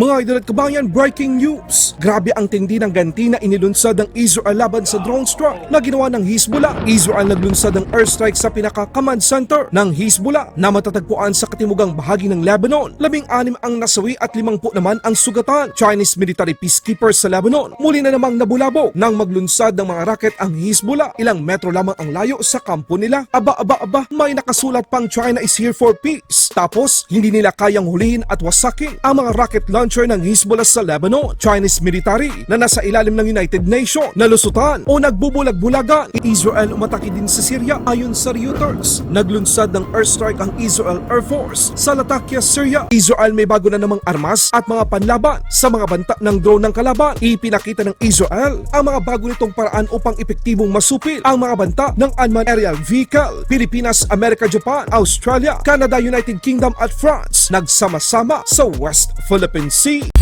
Mga idol at kabayan, breaking news! Grabe ang tindi ng ganti na inilunsad ng Israel laban sa drone strike na ginawa ng Hezbollah. Israel naglunsad ng airstrike sa pinaka-command center ng Hezbollah na matatagpuan sa katimugang bahagi ng Lebanon. Labing anim ang nasawi at limang po naman ang sugatan. Chinese military peacekeepers sa Lebanon muli na namang nabulabo nang maglunsad ng mga rocket ang Hezbollah. Ilang metro lamang ang layo sa kampo nila. Aba, aba, aba, may nakasulat pang China is here for peace. Tapos, hindi nila kayang hulihin at wasakin ang mga rocket launcher ng Hezbollah sa Lebanon. Chinese military na nasa ilalim ng United Nations nalusutan o nagbubulag-bulagan. Israel umatake din sa Syria ayon sa Reuters. Naglunsad ng airstrike ang Israel Air Force sa Latakia, Syria. Israel may bago na namang armas at mga panlaban sa mga banta ng drone ng kalaban. Ipinakita ng Israel ang mga bago nitong paraan upang epektibong masupil ang mga banta ng unmanned aerial vehicle. Pilipinas, Amerika, Japan, Australia, Canada, United Kingdom at France nagsama-sama sa West Philippine Sea.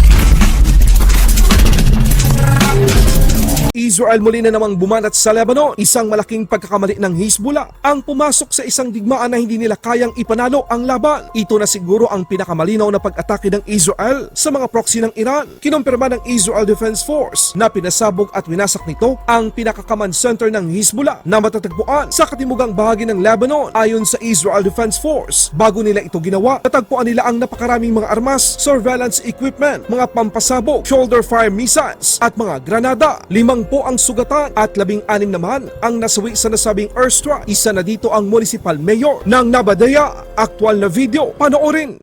Israel muli na namang bumanat sa Lebanon, isang malaking pagkakamali ng Hezbollah ang pumasok sa isang digmaan na hindi nila kayang ipanalo ang laban. Ito na siguro ang pinakamalinaw na pag-atake ng Israel sa mga proxy ng Iran. Kinumpirma ng Israel Defense Force na pinasabog at winasak nito ang pinaka-command center ng Hezbollah na matatagpuan sa katimugang bahagi ng Lebanon ayon sa Israel Defense Force. Bago nila ito ginawa, natagpuan nila ang napakaraming mga armas, surveillance equipment, mga pampasabog, shoulder fire missiles at mga granada. Limang po ang sugatan at labing anim naman ang nasawi sa nasabing airstrike. Isa na dito ang municipal mayor ng Nabadaya. Aktual na video, panoorin.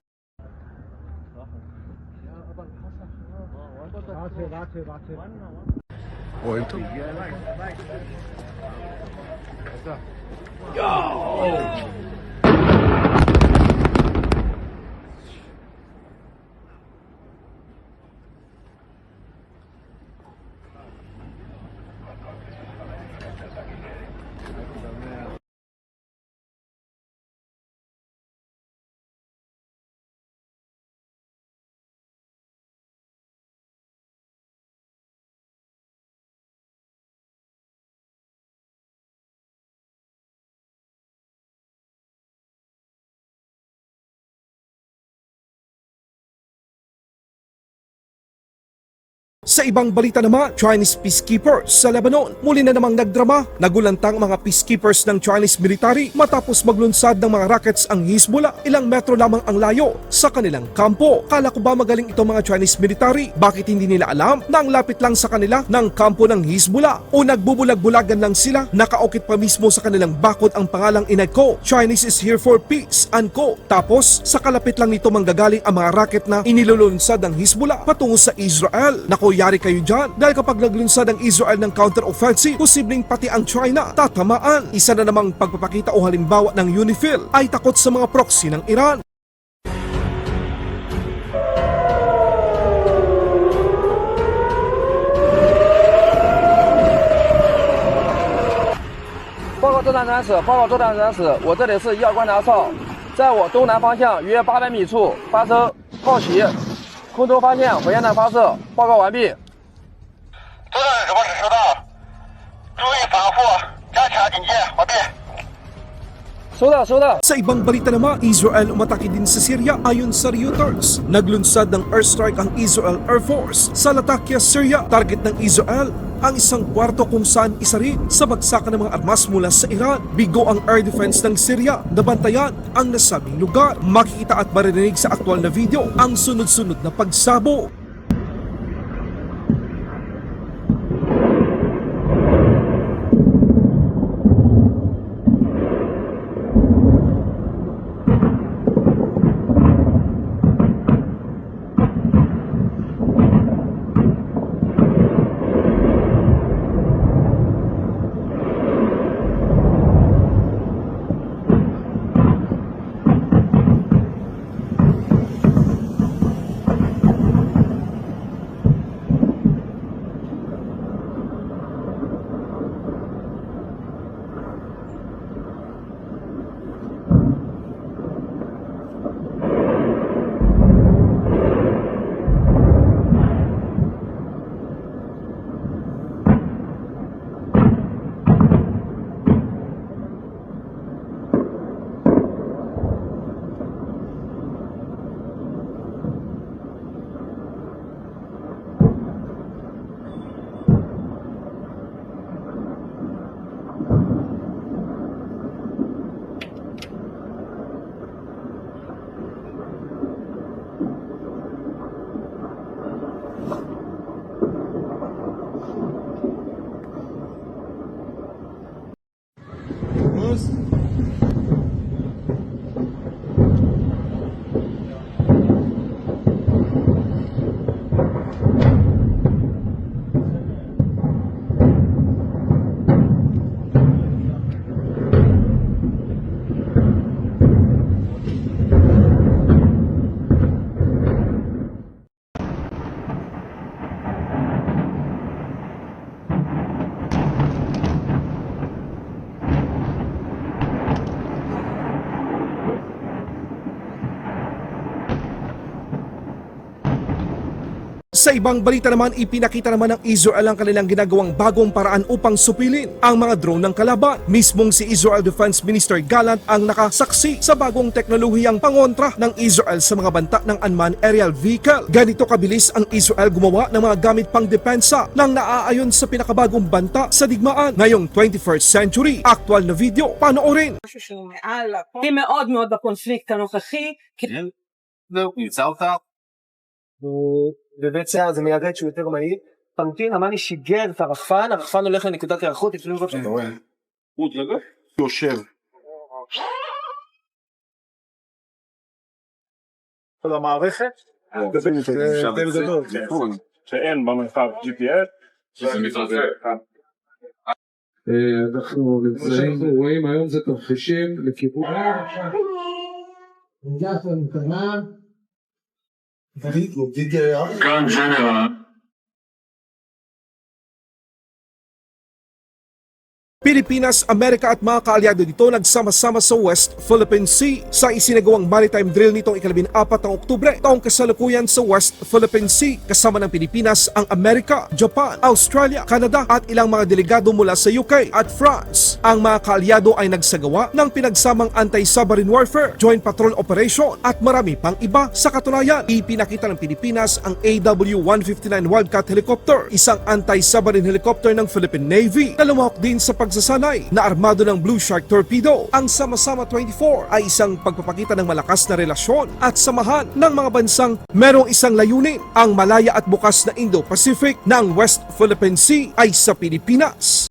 Sa ibang balita naman, Chinese peacekeepers sa Lebanon muli na namang nagdrama. Nagulantang mga peacekeepers ng Chinese military matapos maglunsad ng mga rockets ang Hezbollah. Ilang metro lamang ang layo sa kanilang kampo. Kala ko ba magaling itong mga Chinese military? Bakit hindi nila alam na ang lapit lang sa kanila ng kampo ng Hezbollah? O nagbubulag-bulagan lang sila? Nakaukit pa mismo sa kanilang bakod ang pangalang inay ko. Chinese is here for peace, unquote. Tapos, sa kalapit lang nito manggagaling ang mga rocket na inilulunsad ng Hezbollah patungo sa Israel. Naku, yari kayo dyan dahil kapag naglunsad ang Israel ng counter-offensive, posibleng pati ang China tatamaan. Isa na namang pagpapakita o halimbawa ng UNIFIL ay takot sa mga proxy ng Iran. 报告作战指使，报告作战指使，我这里是要观察哨，在我东南方向约八百米处发生炮袭， 空中发现火焰弹发射，报告完毕。作战指示收到，注意防护，加强警戒，完毕。收到，收到。 Sa ibang balita naman, Israel umatake din sa Syria ayon sa Reuters. Naglunsad ng airstrike ang Israel Air Force sa Latakia, Syria. Target ng Israel ang isang kwarto kung saan isa rin sa bagsakan ng mga armas mula sa Iran. Bigo ang air defense ng Syria. Nabantayan ang nasabing lugar. Makikita at maririnig sa aktual na video ang sunod-sunod na pagsabog. videos Sa ibang balita naman, ipinakita naman ng Israel ang kanilang ginagawang bagong paraan upang supilin ang mga drone ng kalaban. Mismong si Israel Defense Minister Gallant ang nakasaksi sa bagong teknolohiyang pangontra ng Israel sa mga banta ng unmanned aerial vehicle. Ganito kabilis ang Israel gumawa ng mga gamit pang depensa nang naaayon sa pinakabagong banta sa digmaan. Ngayong 21st century, actual na video, panoorin. משהו שהוא מעל הכל. מאוד מאוד בקונפליקט הנוכחי, כי זהו, נמצא אותה. ובעצם זה מיירד שהוא יותר מהיר. פנטין אמני שיגר את הרחפן, הרחפן הולך לנקודת היערכות, אפילו לראות אתה רואה? הוא יושב. כל המערכת. זה הבדל גדול. שאין במרחב GPS. שזה מתרחב. אנחנו נמצאים, אנחנו רואים היום זה תרחישים לכיוון Little did they ask? Pilipinas, Amerika at mga kaalyado dito nagsama-sama sa West Philippine Sea sa isinagawang maritime drill nitong ikalabing apat ng Oktubre taong kasalukuyan sa West Philippine Sea kasama ng Pilipinas ang Amerika, Japan, Australia, Canada at ilang mga delegado mula sa UK at France. Ang mga kaalyado ay nagsagawa ng pinagsamang anti-submarine warfare, joint patrol operation at marami pang iba. Sa katunayan, ipinakita ng Pilipinas ang AW-159 Wildcat helicopter, isang anti-submarine helicopter ng Philippine Navy na lumahok din sa pagsasanay na armado ng Blue Shark torpedo. Ang Sama-Sama 24 ay isang pagpapakita ng malakas na relasyon at samahan ng mga bansang merong isang layunin. Ang malaya at bukas na Indo-Pacific ng West Philippine Sea ay sa Pilipinas.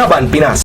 Laban Pinas